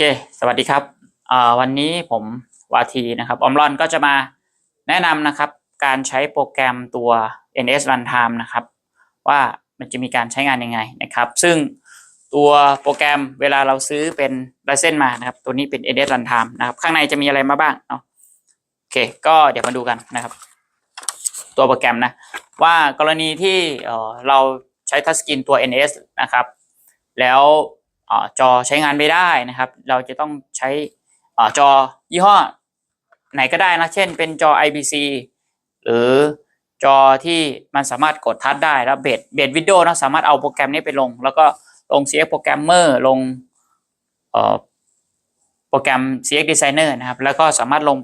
เค สวัสดีครับ วันนี้ผมวาทีนะครับออมรอนก็จะมาแนะนำนะครับ การใช้โปรแกรมตัว NS Runtime นะครับ ว่ามันจะมีการใช้งานยังไงนะครับ ซึ่งตัวโปรแกรมเวลาเราซื้อเป็นไลเซนมานะครับ ตัวนี้เป็น NS Runtime นะครับ ข้างในจะมีอะไรมาบ้างเนาะโอเค ก็เดี๋ยวมาดูกันนะครับ ตัวโปรแกรมนะ ว่ากรณีที่เราใช้ทัชสกรีนตัว NS นะครับ แล้ว จอใช้งานไม่ได้นะครับ เราจะต้องใช้อจอยี่ห้อไหนก็ได้นะเช่น เป็นจอ IBC หรือจอที่มันสามารถกดทัชได้แล้วเบสเบสวิดีโอนะสามารถเอาโปรแกรมนี้ไปลง แล้วก็ลง CX Programmer ลงเอ่อโปรแกรม CX Designer นะครับ แล้วก็สามารถลง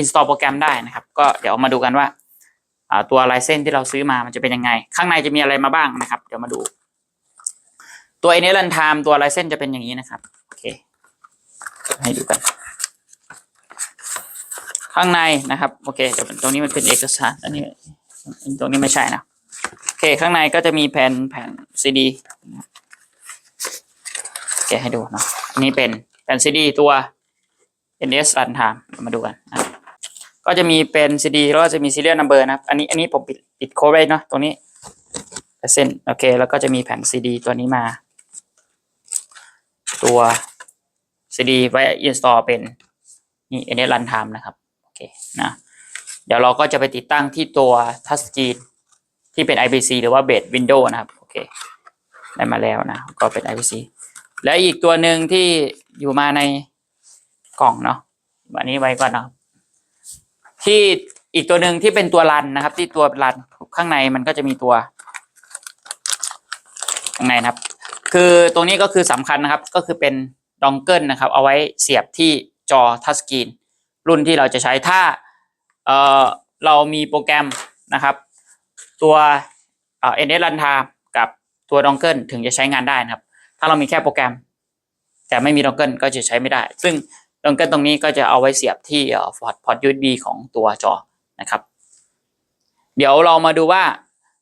install โปรแกรมได้นะครับ ก็เดี๋ยวมาดูกันว่าตัวลายเส้นที่เราซื้อมามันจะเป็นยังไง ข้างในจะมีอะไรมาบ้างนะครับ เดี๋ยวมาดู ตัวเอเนลันไทม์ตัวลายเส้นจะเป็นอย่างนี้นะครับ โอเค ให้ดูกัน ข้างในนะครับ โอเคเดี๋ยวตรงนี้มันเป็นเอกสารอันนี้ตรงนี้ไม่ใช่นะ โอเค ข้างในก็จะมีแผ่นแผ่นซีดีโอเคให้ดูเนาะอันนี้เป็นแผ่นซีดีตัว NS Runtime มาดูกันนะก็จะมีเป็นซีดีแล้วก็จะมี serial number นะครับ อันนี้อันนี้ผมปิดปิดโค้ดไว้เนาะตรงนี้เส้นโอเค แล้วก็จะมีแผ่นซีดีตัวนี้มา ตัวซีดีไว้ install เป็นนี่อันนี้ run time นะครับ โอเคนะ เดี๋ยวเราก็จะไปติดตั้งที่ตัว touch screen ที่เป็น IPC หรือว่า base window นะครับ โอเค ได้มาแล้วนะ ก็เป็น IPC และอีกตัวหนึ่งที่อยู่มาในกล่องเนาะอันนี้ไว้ก่อนเนาะที่อีกตัวหนึ่งที่เป็นตัวรันนะครับ ที่ตัวรันข้างในมันก็จะมีตัวข้างในนะครับ คือตรงนี้ก็คือสำคัญนะครับก็คือเป็นดองเกิลนะครับเอาไว้เสียบที่จอทัชสกรีนรุ่นที่เราจะใช้ถ้าเออเรามีโปรแกรมนะครับ ตัวเอ่อ NS Runtime กับตัวดองเกิลถึงจะใช้งานได้นะครับ ถ้าเรามีแค่โปรแกรม แต่ไม่มีดองเกิลก็จะใช้ไม่ได้ ซึ่งดองเกิลตรงนี้ก็จะเอาไว้เสียบที่พอร์ตพอร์ต USB ของตัวจอนะครับ เดี๋ยวเรามาดูว่า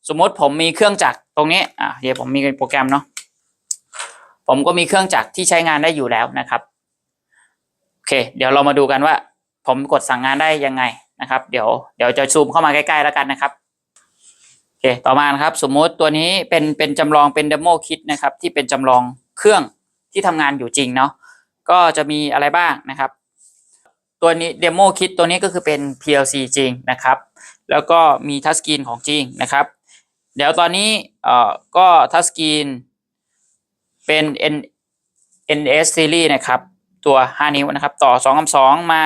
สมมติผมมีเครื่องจักรตรงนี้อะเดี๋ยวผมมีโปรแกรมเนาะ ผมก็มีเครื่องจักรที่ใช้งานได้อยู่แล้วนะครับโอเค เดี๋ยวเรามาดูกันว่า ผมกดสั่งงานได้ยังไงนะครับ เดี๋ยวเดี๋ยวจะซูมเข้ามาใกล้ๆแล้วกันนะครับโอเคต่อมานะครับ สมมุติตัวนี้เป็นเป็นจำลองเป็นเดโมคิดนะครับ ที่เป็นจำลองเครื่องที่ทำงานอยู่จริงเนาะก็จะมีอะไรบ้างนะครับ ตัวนี้เดโมคิดตัวนี้ก็คือเป็น PLC จริงนะครับ แล้วก็มีทัชสกรีนของจริงนะครับ เดี๋ยวตอนนี้เอ่อก็ทัชสกรีน เป็น N NS series นะครับ ตัว 5 นิ้วนะครับ ต่อ2กับ2มา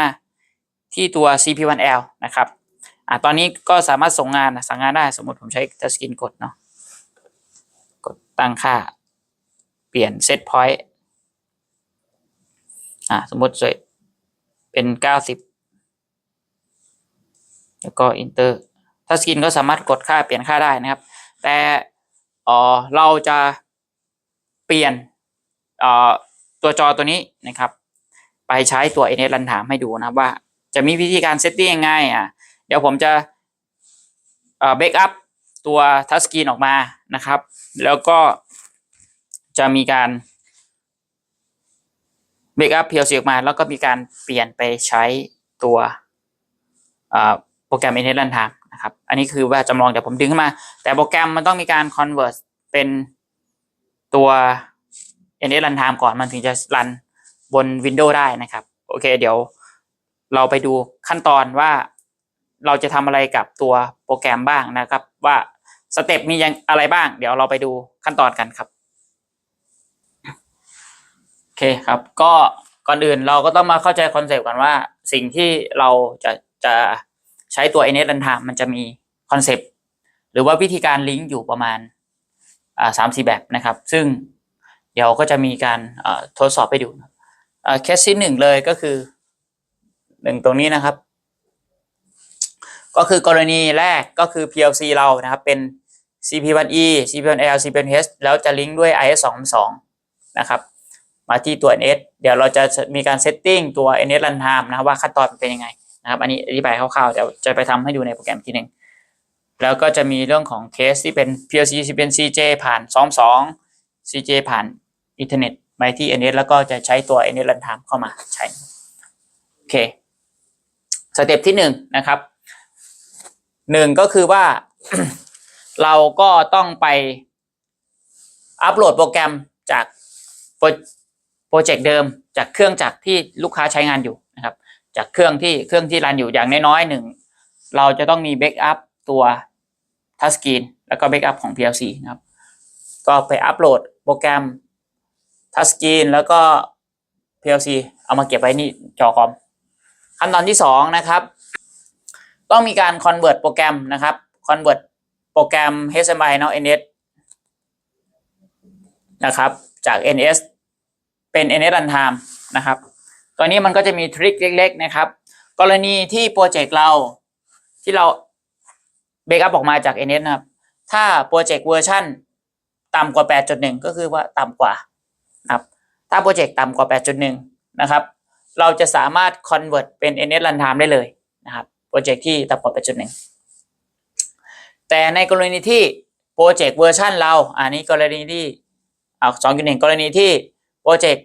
ที่ตัว CP1L นะครับอะตอนนี้ก็สามารถส่งงานสั่งงานได้สมมติผมใช้ทัชสกรีนกดเนาะกดตั้งค่า เปลี่ยนเซตพอยต์อ่าสมมติเสร็จเป็นเก้าสิบแล้วก็อินเตอร์ถ้าสกินก็สามารถกดค่าเปลี่ยนค่าได้นะครับ แต่เออเราจะ ปลี่ยนตัวจอตัวนี้นะครับ ไปใช้ตัว NS รันถามให้ดูนะครับว่าจะมีวิธีการเซตติ้งยังไงอะเดี๋ยวผมจะเอ่อเบคอัพตัวทัชสกรีนออกมานะครับ แล้วก็จะมีการเบรกอัพ PLC ออกมา แล้วก็มีการเปลี่ยนไปใช้ตัวโปรแกรม Internet Runtime นะครับ อันนี้คือว่าจำลองเดี๋ยวผมดึงขึ้นมา แต่โปรแกรมมันต้องมีการ convert เป็น ตัว Internet Runtime ก่อนมันถึงจะรันบน Windows ได้นะครับ โอเค เดี๋ยวเราไปดูขั้นตอนว่าเราจะทำอะไรกับตัวโปรแกรมบ้างนะครับ ว่าสเต็ปมียังอะไรบ้าง เดี๋ยวเราไปดูขั้นตอนกันครับโอเคครับ ก็ก่อนอื่นเราก็ต้องมาเข้าใจคอนเซปต์ก่อนว่า สิ่งที่เราจะจะใช้ตัว NS Runtime มันจะมีคอนเซปต์หรือว่าวิธีการลิงก์อยู่ประมาณ สามสี่แบบนะครับ ซึ่งเดี๋ยวก็จะมีการทดสอบไปดูอ่าเคสที่หนึ่งเลยก็คือหนึ่งตรงนี้นะครับ ก็คือกรณีแรกก็คือ PLC เรานะครับเป็น CP1E CP1L CP1H แล้วจะลิงก์ด้วย IS212 นะครับ มาที่ตัว NS เดี๋ยวเราจะมีการเซตติ้งตัว NS Runtime นะครับว่าขั้นตอนเป็นยังไงนะครับ อันนี้อธิบายคร่าวๆเดี๋ยวจะไปทำให้ดูในโปรแกรมทีหนึ่ง แล้วก็จะมีเรื่องของเคสที่เป็น PLC ที่เป็น CJ ผ่าน 22 CJ ผ่านอินเทอร์เน็ตไปที่ NS แล้วก็จะใช้ตัว NS Runtime เข้ามาใช้โอเคสเต็ปที่หนึ่งนะครับหนึ่งก็คือว่า เราก็ต้องไปอัปโหลดโปรแกรมจากโปรโปรเจกต์เดิมจากเครื่องจักรที่ลูกค้าใช้งานอยู่นะครับ จากเครื่องที่เครื่องที่รันอยู่อย่างน้อยๆหนึ่งเราจะต้องมีเบ c กอัพตัว ทัชสกรีนแล้วก็เบ c กอัพของ PLC นะครับ ก็ไปอัปโหลดโปรแกรมทัชสกรีนแล้วก็ PLC เอามาเก็บไว้นี่จอคอมขั้นตอนที่สองนะครับ ต้องมีการ convert โปรแกรมนะครับ convert โปรแกรม HMI เนาะ NS นะครับ จาก NS เป็น NS Runtime นะครับ ตัวนี้มันก็จะมีทริคเล็ก ๆ นะครับ กรณีที่โปรเจกต์เราที่เรา เบ c กอัพออกมาจาก NS นะครับ ถ้าโปรเจกต์เวอร์ชันต่ำกว่า 8.1 ก็คือว่าต่ำกว่านะครับถ้าโปรเจกต์ต่ำกว่า 8.1 นะครับ เราจะสามารถ convert เป็น NS Runtime ได้เลยนะครับโปรเจกต์ที่ต่ำกว่า 8.1 แต่ในกรณีที่โปรเจกต์เวอร์ชันเราอันนี้กรณีที่เอา2.1 กรณีที่โปรเจกต์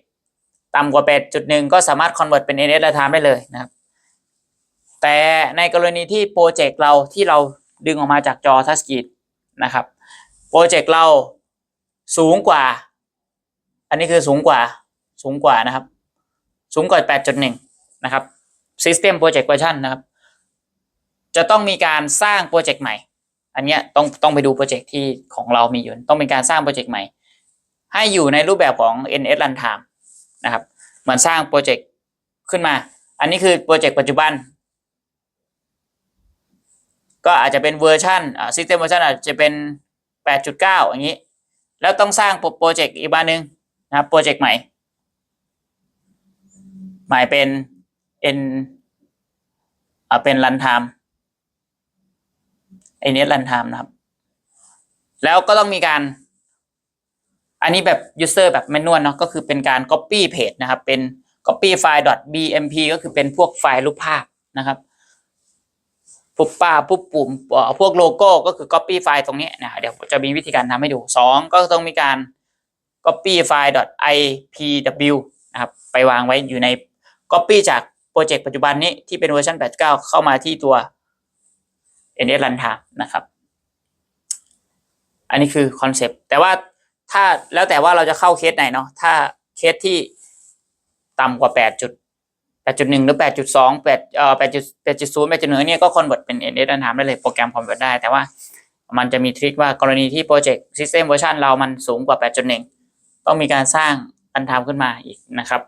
ต่ำกว่า 8.1 ก็สามารถ convert เป็น NS Runtime ได้เลยนะครับแต่ในกรณีที่โปรเจกต์เราที่เรา ดึงออกมาจากจอทัชสกรีนนะครับโปรเจกต์เราสูงกว่า อันนี้คือสูงกว่าสูงกว่านะครับ สูงกว่า 8.1 นะครับ System Project Version นะครับ จะต้องมีการสร้างโปรเจกต์ใหม่ อันเนี้ยต้องต้องไปดูโปรเจกต์ที่ของเรามีอยู่ ต้องเป็นการสร้างโปรเจกต์ใหม่ ให้อยู่ในรูปแบบของ NS Runtime นะครับ เหมือนสร้างโปรเจกต์ขึ้นมา อันนี้คือโปรเจกต์ปัจจุบัน ก็อาจจะเป็นเวอร์ชันอ่า System Version อาจจะเป็น 8.9 อย่างนี้ แล้วต้องสร้างโปรเจกต์อีกบ้านหนึ่งนะครับโปรเจกต์ใหม่ หมายเป็น n อ่าเป็น runtime NS runtime นะครับ แล้วก็ต้องมีการ อันนี้แบบ user แบบ manual เนาะก็คือเป็นการ copy page นะครับ เป็น copy file .bmp ก็คือเป็นพวกไฟล์รูปภาพนะครับ ปุ๊บป้าปุ๊บปุ่มพวกโลโก้ก็คือ copy ไฟล์ตรงนี้นะเดี๋ยวจะมีวิธีการทำให้ดูสองก็ต้องมีการ copy ไฟล์ .ipw นะครับไปวางไว้อยู่ใน copy จากโปรเจกต์ปัจจุบันนี้ที่เป็นเวอร์ชัน89 เข้ามาที่ตัว NS Runtime นะครับ อันนี้คือคอนเซปต์แต่ว่าถ้าแล้วแต่ว่าเราจะเข้าเคสไหนเนาะถ้าเคสที่ต่ำกว่า 8 จุด 8.1 หรือ 8.2 8เอ่อ8.0 8.1เนี่ยก็คอนเวิร์ตเป็น NS Runtime ได้เลยโปรแกรมคอนเวิร์ตได้ แต่ว่ามันจะมีทริคว่ากรณีที่โปรเจกต์ System Version เรามันสูงกว่า 8.1 ต้องมีการสร้าง Runtime ขึ้นมาอีกนะครับ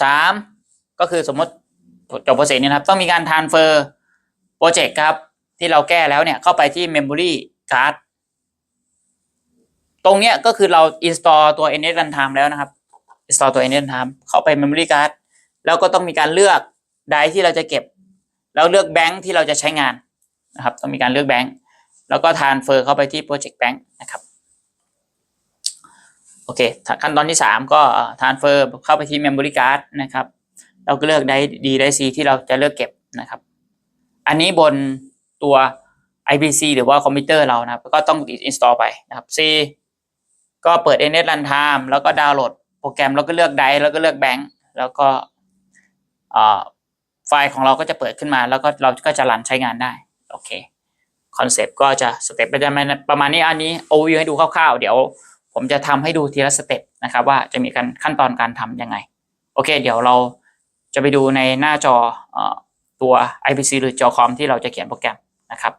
สามก็คือสมมติจบโปรเจกต์นี้นะครับ ต้องมีการ transfer โปรเจกต์ครับ ที่เราแก้แล้วเนี่ย เข้าไปที่ memory card ตรงเนี้ยก็คือเรา install ตัว NS Runtime แล้วนะครับ install ตัว NS Runtime เข้าไป memory card แล้วก็ต้องมีการเลือกไดร์ที่เราจะเก็บ แล้วเลือกแบงค์ที่เราจะใช้งานนะครับ ต้องมีการเลือกแบงค์แล้วก็ transfer เข้าไปที่ project bank นะครับโอเคขั้นตอนที่สามก็เอ่อ transfer เข้าไปที่ memory card นะครับเราก็เลือกได้ D ได้ C ที่เราจะเลือกเก็บนะครับ อันนี้บนตัว IPC หรือว่าคอมพิวเตอร์เรานะครับ ก็ต้อง install ไปนะครับ C ก็เปิด NS Runtime แล้วก็ดาวน์โหลด โปรแกรมแล้วก็เลือกไดแล้วก็เลือกแบงค์แล้วก็ไฟล์ของเราก็จะเปิดขึ้นมาแล้วก็เราก็จะรันใช้งานได้โอเคคอนเซปต์ก็จะสเต็ปประประมาณนี้อันนี้ overview ให้ดูคร่าวๆ เดี๋ยวผมจะทำให้ดูทีละสเต็ปนะครับว่าจะมีการขั้นตอนการทำยังไง โอเค เดี๋ยวเราจะไปดูในหน้าจอเอ่อตัว IPC หรือจอคอมที่เราจะเขียนโปรแกรมนะครับ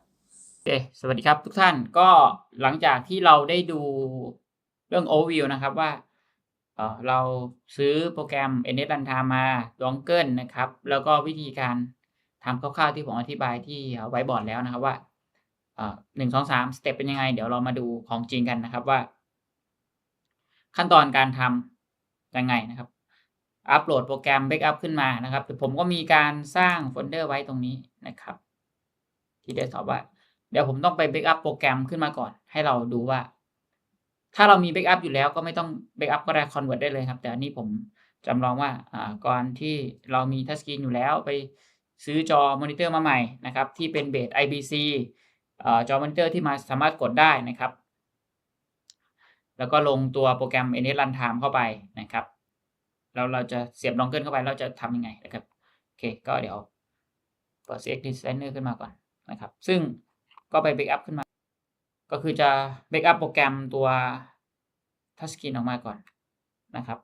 โอเคสวัสดีครับทุกท่านก็หลังจากที่เราได้ดูเรื่อง overview นะครับว่า เราซื้อโปรแกรม NS Runtime มา Dongle นะครับ แล้วก็วิธีการทำคร่าวๆที่ผมอธิบายที่ไว้บอร์ดแล้วนะครับว่าหนึ่งสองสามสเต็ปเป็นยังไง เดี๋ยวเรามาดูของจริงกันนะครับว่า ขั้นตอนการทำยังไงนะครับ อัปโหลดโปรแกรม Backup ขึ้นมานะครับผมก็มีการสร้างโฟลเดอร์ไว้ตรงนี้นะครับ ที่ได้ตอบว่า เดี๋ยวผมต้องไป Backup โปรแกรมขึ้นมาก่อน ให้เราดูว่า ถ้าเรามี Backup อยู่แล้วก็ไม่ต้อง Backup ก็ได้ Convert ได้เลยครับ แต่อันนี้ผมจำลองว่าก่อนที่เรามีทัชสกรีนอยู่แล้วไปซื้อจอมอนิเตอร์มาใหม่นะครับ ที่เป็นเบส IBC อจอมอนิเตอร์ที่มาสามารถกดได้นะครับ แล้วก็ลงตัวโปรแกรม NS Runtime เข้าไปนะครับแล้วเราจะเสียบดองเกิลเข้าไปเราจะทำยังไงนะครับโอเคก็เดี๋ยวเปิด CX Designer ขึ้นมาก่อนนะครับ ซึ่งก็ไป Backup ขึ้นมา ก็คือจะ Backup โปรแกรมตัว Touchscreen ออกมาก่อนนะครับ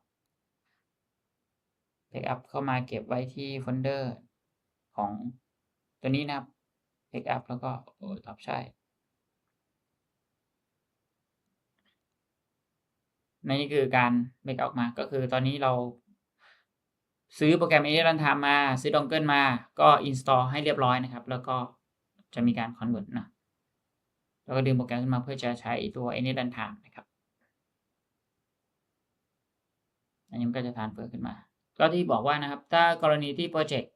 Backup เข้ามาเก็บไว้ที่โฟลเดอร์ของตัวนี้นะครับ Backup แล้วก็โอ้ตอบใช่ในนี่คือการ Backup ออกมา ก็คือตอนนี้เราซื้อโปรแกรม NS Runtime มา ซื้อดองเกิลมาก็ install ให้เรียบร้อยนะครับ แล้วก็จะมีการ convert นะ แล้วก็ดึงโปรแกรมขึ้นมาเพื่อจะใช้ตัว NS Runtime นะครับ อันนี้มันก็จะทานเฟอร์ขึ้นมา ก็ที่บอกว่านะครับ ถ้ากรณีที่โปรเจกต์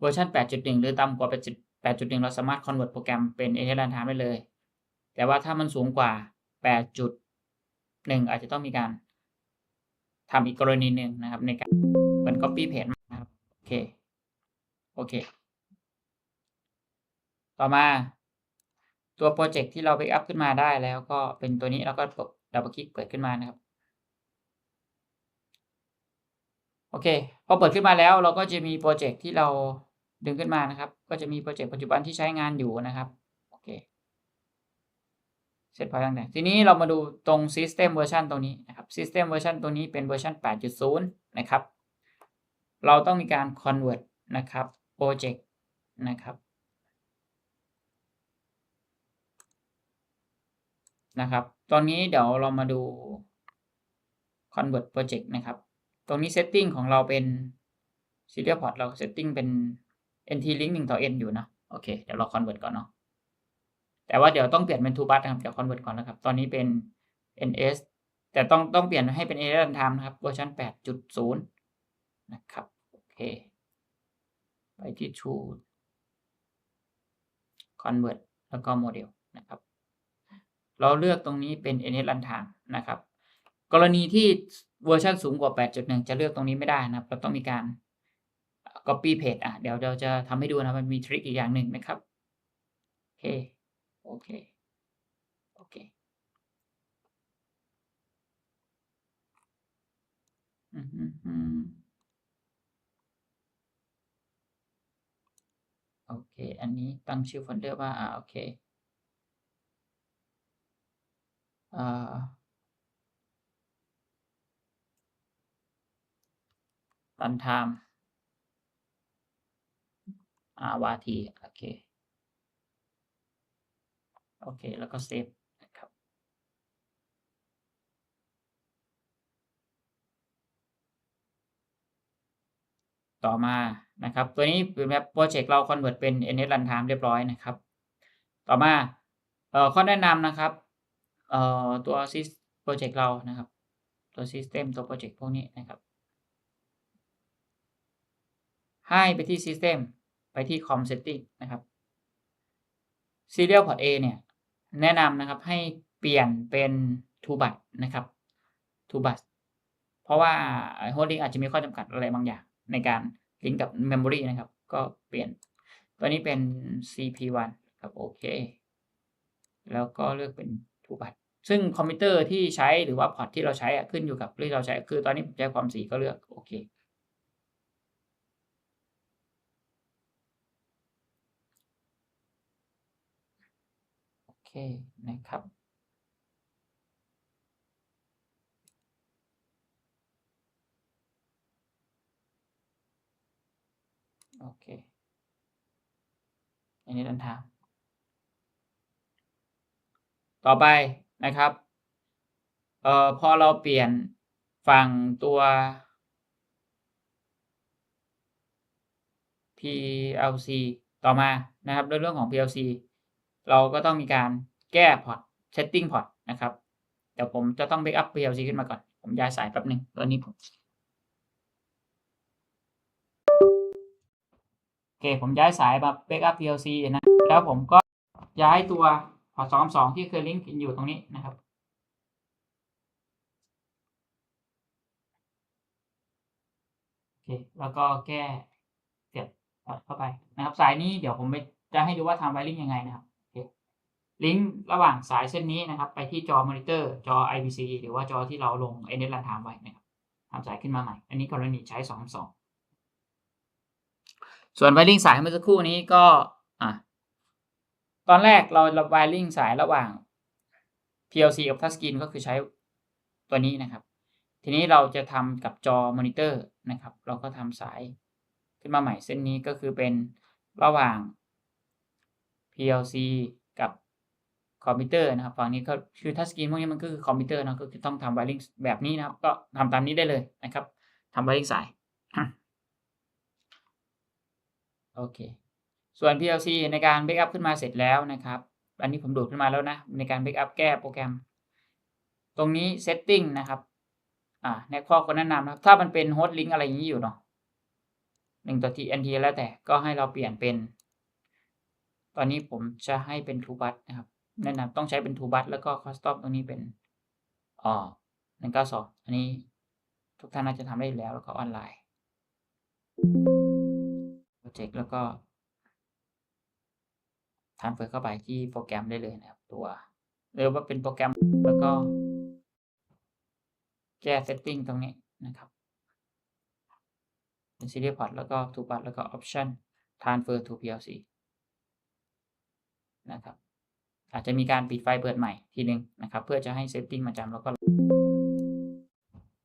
เวอร์ชัน8.1 หรือต่ำกว่า 8.1 เราสามารถ convert โปรแกรมเป็น NS Runtime ได้เลย แต่ว่าถ้ามันสูงกว่า 8.1 อาจจะต้องมีการทำอีกกรณีหนึ่งนะครับในการเหมือน copy paste นะครับ โอเค โอเค ต่อมา ตัวโปรเจกต์ที่เรา backup ขึ้นมาได้แล้วก็เป็นตัวนี้แล้วก็ดับเบิลคลิกเปิดขึ้นมานะครับ โอเค พอเปิดขึ้นมาแล้วเราก็จะมีโปรเจกต์ที่เราดึงขึ้นมานะครับ ก็จะมีโปรเจกต์ปัจจุบันที่ใช้งานอยู่นะครับ โอเค เสร็จพอตั้งแต่ทีนี้เรามาดูตรง System Version ตรงนี้นะครับ System Version ตัวนี้เป็นเวอร์ชัน8.0 นะครับ เราต้องมีการ convert นะครับ Project นะครับ นะครับ ตอนนี้เดี๋ยวเรามาดู convert project นะครับ ตรงนี้ setting ของเราเป็น serial port เรา setting เป็น nt link 1 ต่อ n อยู่เนาะโอเค เดี๋ยวเรา convert ก่อนเนาะแต่ว่าเดี๋ยวต้องเปลี่ยนเป็น to bus นะครับ เดี๋ยว convert ก่อนนะครับ ตอนนี้เป็น ns แต่ต้องต้องเปลี่ยนให้เป็น NS Runtime นะครับเวอร์ชัน8.0 นะครับ โอเค ไปที่ to convert แล้วก็ model นะครับ เราเลือกตรงนี้เป็น NS Runtime นะครับ กรณีที่เวอร์ชันสูงกว่า 8.1 จะเลือกตรงนี้ไม่ได้นะครับ เราต้องมีการ copy paste อะเดี๋ยวเราจะทำให้ดูนะมันมีทริคอีกอย่างหนึ่งนะครับ โอเค โอเค โอเคอืมอืมโอเค อันนี้ตั้งชื่อโฟลเดอร์ว่า อ่า โอเค อ่า รันไทม์อาวาทีโอเค โอเค แล้วก็เซฟนะครับ ต่อมานะครับ ตัวนี้เป็นแบบโปรเจกต์เรา convert เป็น NS Runtime เรียบร้อยนะครับ ต่อมาเอ่อข้อแนะนำนะครับ ตัวซิสโปรเจกต์เรานะครับ ตัว System ตัวโปรเจกต์พวกนี้นะครับ ให้ไปที่ System ไปที่ Com Setting นะครับ Serial Port A เนี่ย แนะนำนะครับให้เปลี่ยนเป็น To Bus นะครับ To Bus เพราะว่า Holding อาจจะมีข้อจำกัดอะไรบางอย่าง ในการลิงก์กับ Memory นะครับ ก็เปลี่ยน ตัวนี้เป็น CP1 ครับโอเค แล้วก็เลือกเป็น To Bus ซึ่งคอมพิวเตอร์ที่ใช้หรือว่าพอร์ตที่เราใช้ขึ้นอยู่กับที่เราใช้คือตอนนี้ผมใช้ความถี่ก็เลือกโอเคโอเคนะครับโอเคอันนี้ดันทางต่อไป นะครับเอ่อพอเราเปลี่ยนฝั่งตัว PLC ต่อมานะครับในเรื่องของ PLC เราก็ต้องมีการแก้พอร์ต setting พอร์ตนะครับเดี๋ยวผมจะต้อง backup PLC ขึ้นมาก่อน ผมย้ายสายแป๊บหนึ่งตอนนี้ผมโอเคผมย้ายสายมา backup PLC นะ แล้วผมก็ย้ายตัว อสองสองที่เคยลิงก์อยู่ตรงนี้นะครับโอเคแล้วก็แก้เสียบเข้าไปนะครับ สายนี้เดี๋ยวผมจะให้ดูว่าทำไวริงยังไงนะครับโอเคลิงก์ระหว่างสายเส้นนี้นะครับ ไปที่จอมอนิเตอร์จอ IPC หรือว่าจอที่เราลง NS Runtime ไว้นะครับทำสายขึ้นมาใหม่ อันนี้กรณีใช้2 2ส่วนไวริงสายเมื่อสักครู่นี้ก็อะ อนแรกเราเราไวริงสายระหว่าง PLC กับ Touchscreen ก็คือใช้ตัวนี้นะครับ ทีนี้เราจะทำกับจอมอนิเตอร์นะครับ เราก็ทำสายขึ้นมาใหม่เส้นนี้ก็คือเป็นระหว่าง PLC กับคอมพิวเตอร์นะครับฝั่งนี้ก็คือทัชสกรีนพวกนี้มันก็คือคอมพิวเตอร์นะก็คือต้องทำไวริงแบบนี้นะครับ ก็ทำตามนี้ได้เลยนะครับทำไวริงสาย โอเค ส่วน PLC ในการเบ c อัพขึ้นมาเสร็จแล้วนะครับ อันนี้ผมดูดขึ้นมาแล้วนะ ในการเบ c อัพแก้โปรแกรม ตรงนี้ setting นะครับ อ่า ในข้อก็แนะนำนะครับ ถ้ามันเป็นโฮสต์ลิงก์อะไรอย่างนี้อยู่เนาะหนึ่งต่อ TNT แล้วแต่ ก็ให้เราเปลี่ยนเป็น ตอนนี้ผมจะให้เป็น two bus นะครับ แนะนำต้องใช้เป็น two bus แล้วก็ custom ตรงนี้เป็นอ๋อหนึ่งเก้าสองอันนี้ทุกท่านน่าจะทำได้แล้วแล้วก็ออนไลน์ โปรเจกต์แล้วก็ ทานเปิดเข้าไปที่โปรแกรมได้เลยนะครับ ตัวเรียกว่าเป็นโปรแกรมแล้วก็ แก้เซตติ้งตรงนี้นะครับเป็น serial port แล้วก็ to bus แล้วก็ option transfer to PLC นะครับ อาจจะมีการปิดไฟเปิดใหม่ทีหนึ่งนะครับ เพื่อจะให้เซตติ้งมาจำแล้วก็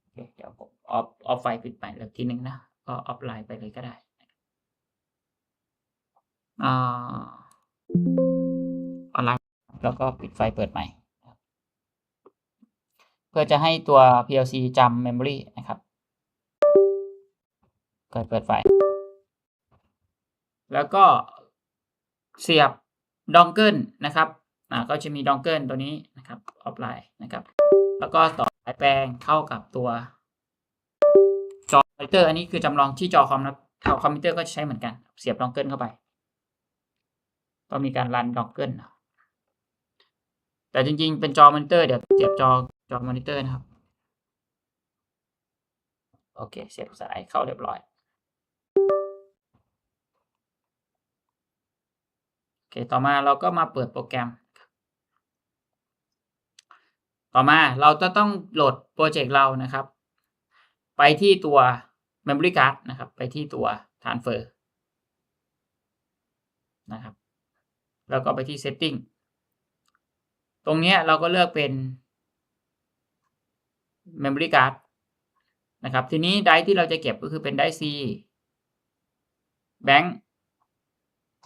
โอเคเดี๋ยวผมออฟออฟไฟปิดใหม่แล้วทีหนึ่งนะ ก็ออฟไลน์ไปเลยก็ได้อ่า แล้วก็ปิดไฟเปิดใหม่ เพื่อจะให้ตัว PLC จำ Memory นะครับเกิดเปิดไฟ แล้วก็เสียบดองเกิลนะครับอ่าก็จะมีดองเกิลตัวนี้นะครับออฟไลน์นะครับ แล้วก็ต่อสายแปลงเข้ากับตัวจอคอมพิวเตอร์ อันนี้คือจำลองที่จอคอมนะคอมพิวเตอร์ก็ใช้เหมือนกัน เสียบดองเกิลเข้าไป ก็มีการรันดองเกิลนะ แต่จริงๆ เป็นจอมอนิเตอร์เดี๋ยวเสียบจอจอมอนิเตอร์นะครับ โอเค เสียบสายเข้าเรียบร้อย โอเค ต่อมาเราก็มาเปิดโปรแกรม ต่อมาเราจะต้องโหลดโปรเจกต์เรานะครับ ไปที่ตัว Memory Card นะครับ ไปที่ตัว Transfer นะครับ แล้วก็ไปที่ Setting ตรงนี้เราก็เลือกเป็น Memory Card นะครับ ทีนี้ไดที่เราจะเก็บก็คือเป็นไดร์ C แบงค์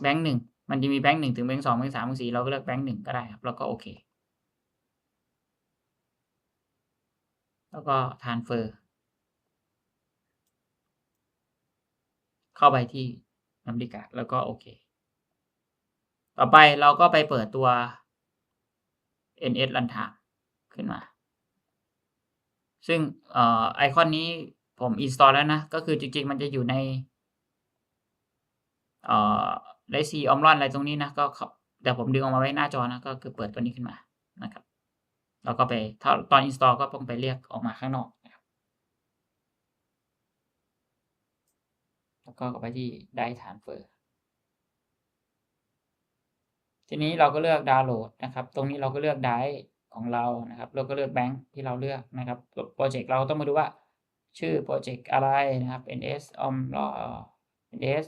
แบงค์หนึ่งมันจะมีแบงค์หนึ่งถึงแบงค์สองแบงค์สามแบงค์สี่เราก็เลือกแบงค์หนึ่งก็ได้ครับแล้วก็โอเค แล้วก็ transfer เข้าไปที่ memory card แล้วก็โอเค ต่อไปเราก็ไปเปิดตัว ns runtime ขึ้นมา ซึ่งไอคอนนี้ผม install แล้วนะ ก็คือจริง ๆ มันจะอยู่ในไดซีออมรอนอะไรตรงนี้นะ ก็เดี๋ยวผมดึงออกมาไว้หน้าจอนะ ก็คือเปิดตัวนี้ขึ้นมานะครับ แล้วก็ไปถ้าตอน install ก็ต้องไปเรียกออกมาข้างนอกนะครับแล้วก็ไปที่ได้ฐานเฟอร์ ทีนี้เราก็เลือกดาวน์โหลดนะครับ ตรงนี้เราก็เลือกได้ของเรานะครับ เราก็เลือกแบงค์ที่เราเลือกนะครับโปรเจกต์เราต้องมาดูว่า ชื่อโปรเจกต์อะไรนะครับ ns om ns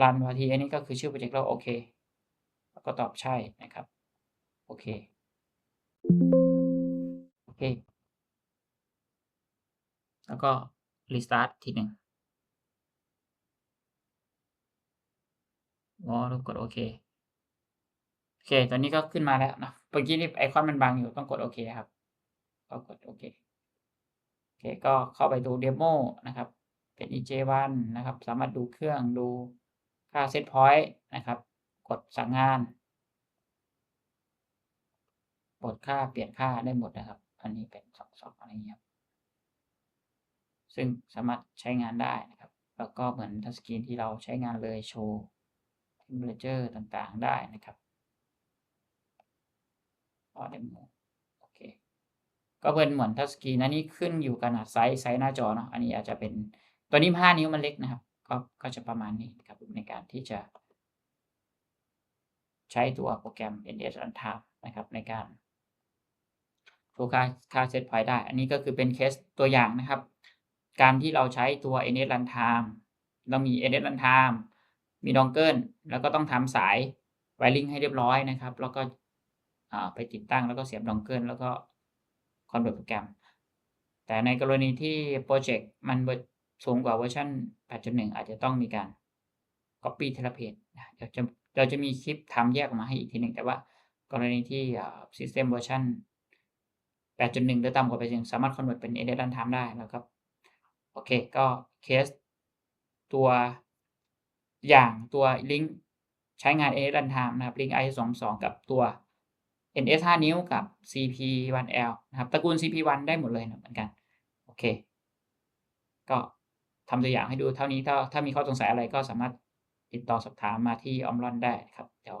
รันวาทีอันนี้ก็คือชื่อโปรเจกต์เราโอเคแล้วก็ตอบใช่นะครับโอเคโอเค แล้วก็รีสตาร์ททีหนึ่งอ๋อล้วกดโอเค อเค ตอนนี้ก็ขึ้นมาแล้วนะเมื่อกี้นี่ไอคอนมันบังอยู่ต้องกดโอเคครับ ก็กดโอเค โอเค ก็เข้าไปดูเดโมนะครับ เป็น EJ1 นะครับ สามารถดูเครื่องดูค่าเซตพอยต์นะครับ กดสั่งงานกดค่าเปลี่ยนค่าได้หมดนะครับ อันนี้เป็นสองสองอะไรเงี้ยซึ่งสามารถใช้งานได้นะครับ แล้วก็เหมือนทัชสกรีนที่เราใช้งานเลยโชว์เทมเพลเจอร์ต่างๆ ได้นะครับ ก็เดโมโอเคก็เป็นเหมือนทัชสกรีนอันนี้ขึ้นอยู่ขนาดไซส์ไซส์หน้าจอเนาะอันนี้อาจจะเป็นตัวนี้5นิ้วมันเล็กนะครับ ก็ก็จะประมาณนี้ครับในการที่จะ ใช้ตัวโปรแกรม NS Runtime นะครับในการตัวค่าค่าเซตพอยต์ได้ อันนี้ก็คือเป็นเคสตัวอย่างนะครับ การที่เราใช้ตัว NS Runtime เรามี NS Runtime มีดองเกิลแล้วก็ต้องทำสายไวริงให้เรียบร้อยนะครับ แล้วก็ ไปติดตั้งแล้วก็เสียบดองเกิลแล้วก็คอนเวิร์ตโปรแกรม แต่ในกรณีที่โปรเจกต์มันเวอร์สูงกว่าเวอร์ชัน8.1 อาจจะต้องมีการ Copy ทเลเพจนะเดี๋ยวจะเราจะมีคลิปทำแยกออกมาให้อีกทีหนึ่งแต่ว่ากรณีที่ System เวอร์ชัน8.1 หรือต่ำกว่าไปจึงสามารถ convert เป็น edit runtime ได้แล้วก็โอเค ก็เคสตัวอย่างตัวลิงก์ใช้งาน edit runtime นะครับลิงก์ i 2 2กับตัว ns 5 นิ้วกับ cp 1 l นะครับตระกูล cp 1 ได้หมดเลยเหมือนกัน โอเค ก็ทำตัวอย่างให้ดูเท่านี้ถ้าถ้ามีข้อสงสัยอะไรก็สามารถติดต่อสอบถามมาที่ออมรอนได้ครับเดี๋ยว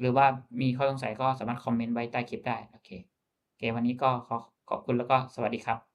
หรือว่ามีข้อสงสัยก็สามารถคอมเมนต์ไว้ใต้คลิปได้ โอเคโอเค วันนี้ก็ขอขอบคุณแล้วก็สวัสดีครับ